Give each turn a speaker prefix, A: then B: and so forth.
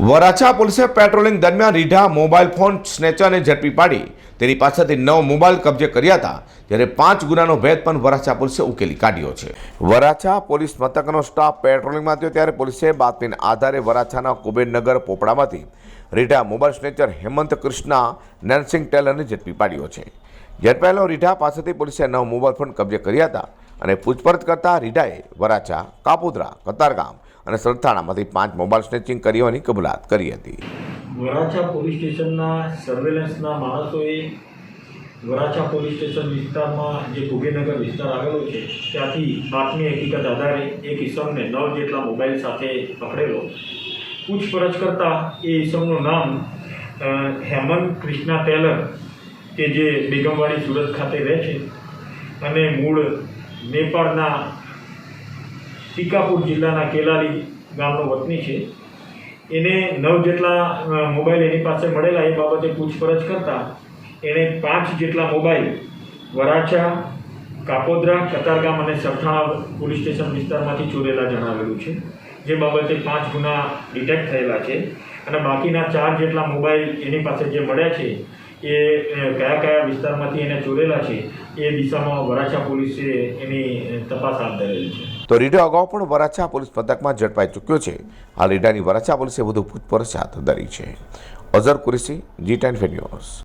A: વરાછા પોલીસે પેટ્રોલિંગ દરમિયાન રીઢા mobile phone સ્નેચરને ઝડપી પાડી. તેની પાસેથી નવ મોબાઈલ કબજે કર્યા હતા જ્યારે પાંચ ગુનાનો ભેદ પણ વરાછા પોલીસે ઉકેલી કાઢ્યો છે. વરાછા પોલીસ મથકનો સ્ટાફ પેટ્રોલિંગમાં થયો ત્યારે પોલીસે બાતમીના આધારે વરાછાના કુબેરનગર પોપડામાંથી રીઢા મોબાઈલ સ્નેચર હેમંત કૃષ્ણા, નરસિંહ ટેલરને ઝડપી પાડ્યો છે. ઝડપાયેલો રીઢા પાસેથી પોલીસે નવ મોબાઈલ ફોન કબજે કર્યા હતા અને પૂછપરછ કરતા રીઢાએ વરાછા, કાપોદરા, કતારગામ અને સરથાણામાંથી પાંચ મોબાઈલ સ્નેચિંગ કરી હોવાની કબૂલાત કરી હતી.
B: વરાછા પોલીસ સ્ટેશનના સર્વેલન્સના માણસોએ વરાછા પોલીસ સ્ટેશન વિસ્તારમાં જે કુબેરનગર વિસ્તાર આવેલો છે, ત્યાંથી બાતમી હકીકત આધારે એક ઈસમને નવ જેટલા મોબાઈલ સાથે પકડેલો. પૂછપરછ કરતાં એ ઈસમનું નામ હેમંત કૃષ્ણા ટેલર, કે જે બેગમવાડી સુરત ખાતે રહે છે, અને મૂળ નેપાળના ટીકાપુર જિલ્લાના કેલાલી ગામનો વતની છે. એને નવ જેટલા મોબાઈલ એની પાસે મળેલા, એ બાબતે પૂછપરછ કરતાં એણે પાંચ જેટલા મોબાઈલ વરાછા, કાપોદ્રા, કતારગામ અને સરથાણા પોલીસ સ્ટેશન વિસ્તારમાંથી ચોરેલા જણાવેલું છે. જે બાબતે પાંચ ગુના ડિટેક્ટ થયેલા છે. અને બાકીના ચાર જેટલા મોબાઈલ એની પાસે જે મળ્યા છે એ કયા કયા વિસ્તારમાંથી એને ચોરેલા છે, એ દિશામાં વરાછા પોલીસે એની તપાસ હાથ ધરેલી છે.
A: તો રીઢો અગાઉ પણ વરાછા પોલીસ પથકમાં ઝડપાઈ ચૂક્યો છે. આ રીડાની વરાછા પોલીસે વધુ પૂછપરછ હાથ ધરી છે. Azhar Qureshi, G ten news.